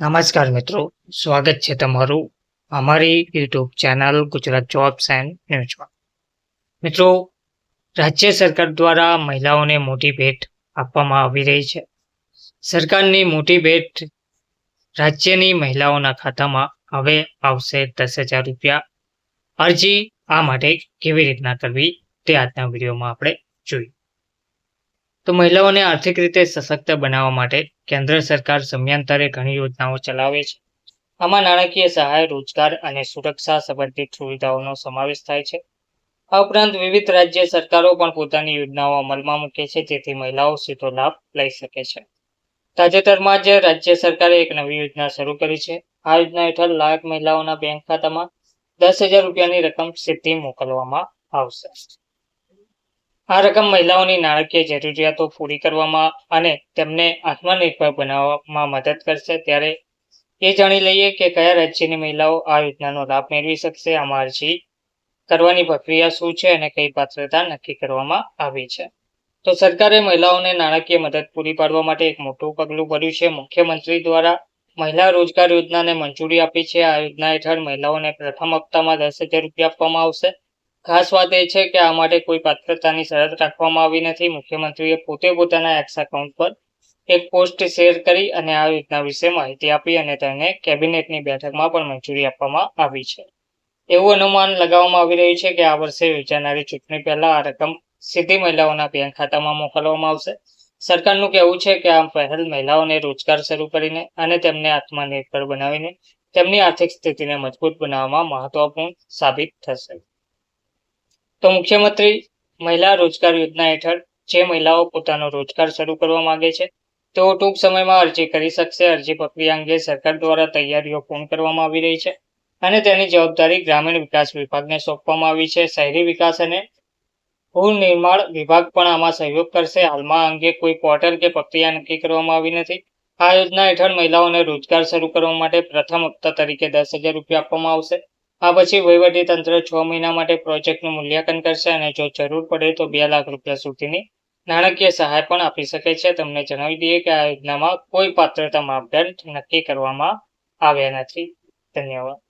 નમસ્કાર મિત્રો, સ્વાગત છે તમારું અમારી YouTube channel Gujarat jobs and ન્યૂઝમાં. મિત્રો, રાજ્ય સરકાર દ્વારા મહિલાઓને મોટી ભેટ આપવામાં આવી રહી છે. સરકારની મોટી ભેટ રાજ્યની મહિલાઓના ખાતામાં હવે આવશે દસ હજાર રૂપિયા. અરજી આ માટે કેવી રીતના કરવી તે આજના વિડીયોમાં આપણે જોઈએ તો મહિલાઓને આર્થિક રીતે સશક્ત બનાવવા માટે કેન્દ્ર સરકાર સમયાંતરે ઘણી યોજનાઓ ચલાવે છે. આમાં નાણાકીય સહાય, રોજગાર અને સુરક્ષા સંબંધિત સુવિધાઓનો સમાવેશ થાય છે. આ ઉપરાંત વિવિધ રાજ્ય સરકારો પણ પોતાની યોજનાઓ અમલમાં મૂકે છે, જેથી મહિલાઓ સીધો લાભ લઈ શકે છે. તાજેતરમાં જ રાજ્ય સરકારે એક નવી યોજના શરૂ કરી છે. આ યોજના હેઠળ લાખ મહિલાઓના બેંક ખાતામાં દસ હજાર રૂપિયાની રકમ સીધી મોકલવામાં આવશે. આ રકમ મહિલાઓની નાણાકીય જરૂરિયાતો પૂરી કરવામાં અને તેમને આત્મનિર્ભર બનાવવામાં મદદ કરશે. ત્યારે એ જાણી લઈએ કે કયા રાજ્યની મહિલાઓ આ યોજનાનો લાભ મેળવી શકશે. આમાં અરજી કરવાની પ્રક્રિયા શું છે અને કઈ પાત્રતા નક્કી કરવામાં આવી છે? તો સરકારે મહિલાઓને નાણાકીય મદદ પૂરી પાડવા માટે એક મોટું પગલું ભર્યું છે. મુખ્યમંત્રી દ્વારા મહિલા રોજગાર યોજનાને મંજૂરી આપી છે. આ યોજના હેઠળ મહિલાઓને પ્રથમ હપ્તામાં દસ હજાર રૂપિયા આપવામાં આવશે. ખાસ વાત એ છે કે આ માટે કોઈ પાત્રતાની શરત રાખવામાં આવી નથી. મુખ્યમંત્રીએ પોતે પોતાના એક્સ એકાઉન્ટ પર એક પોસ્ટ શેર કરી અને આ યોજના વિશે માહિતી આપી અને તેને કેબિનેટની બેઠકમાં પણ મંજૂરી આપવામાં આવી છે. એવું અનુમાન લગાવવામાં આવી રહ્યું છે કે આ વર્ષે યોજાનારી ચૂંટણી પહેલા આ રકમ સીધી મહિલાઓના બેંક ખાતામાં મોકલવામાં આવશે. સરકારનું કહેવું છે કે આ પહેલ મહિલાઓને રોજગાર શરૂ કરીને અને તેમને આત્મનિર્ભર બનાવીને તેમની આર્થિક સ્થિતિને મજબૂત બનાવવામાં મહત્વપૂર્ણ સાબિત થશે. તો મુખ્યમંત્રી મહિલા રોજગાર યોજના હેઠળ જે મહિલાઓ પોતાનો રોજગાર શરૂ કરવા માંગે છે, તેઓ ટૂંક સમયમાં અરજી કરી શકશે. અરજી પ્રક્રિયા અંગે સરકાર દ્વારા તૈયારીઓ પૂર્ણ કરવામાં આવી રહી છે અને તેની જવાબદારી ગ્રામીણ વિકાસ વિભાગને સોંપવામાં આવી છે. શહેરી વિકાસ અને નિર્માણ વિભાગ પણ આમાં સહયોગ કરશે. હાલમાં અંગે કોઈ પોર્ટલ કે પ્રક્રિયા નક્કી કરવામાં આવી નથી. આ યોજના હેઠળ મહિલાઓને રોજગાર શરૂ કરવા માટે પ્રથમ હપ્તા તરીકે દસ હજાર રૂપિયા આપવામાં આવશે. આ પછી તંત્ર છ મહિના માટે પ્રોજેક્ટનું મૂલ્યાંકન કરશે અને જો જરૂર પડે તો બે લાખ રૂપિયા સુધીની નાણાકીય સહાય પણ આપી શકે છે. તમને જણાવી દઈએ કે આ યોજનામાં કોઈ પાત્રતા માપદંડ નક્કી કરવામાં આવ્યા નથી. ધન્યવાદ.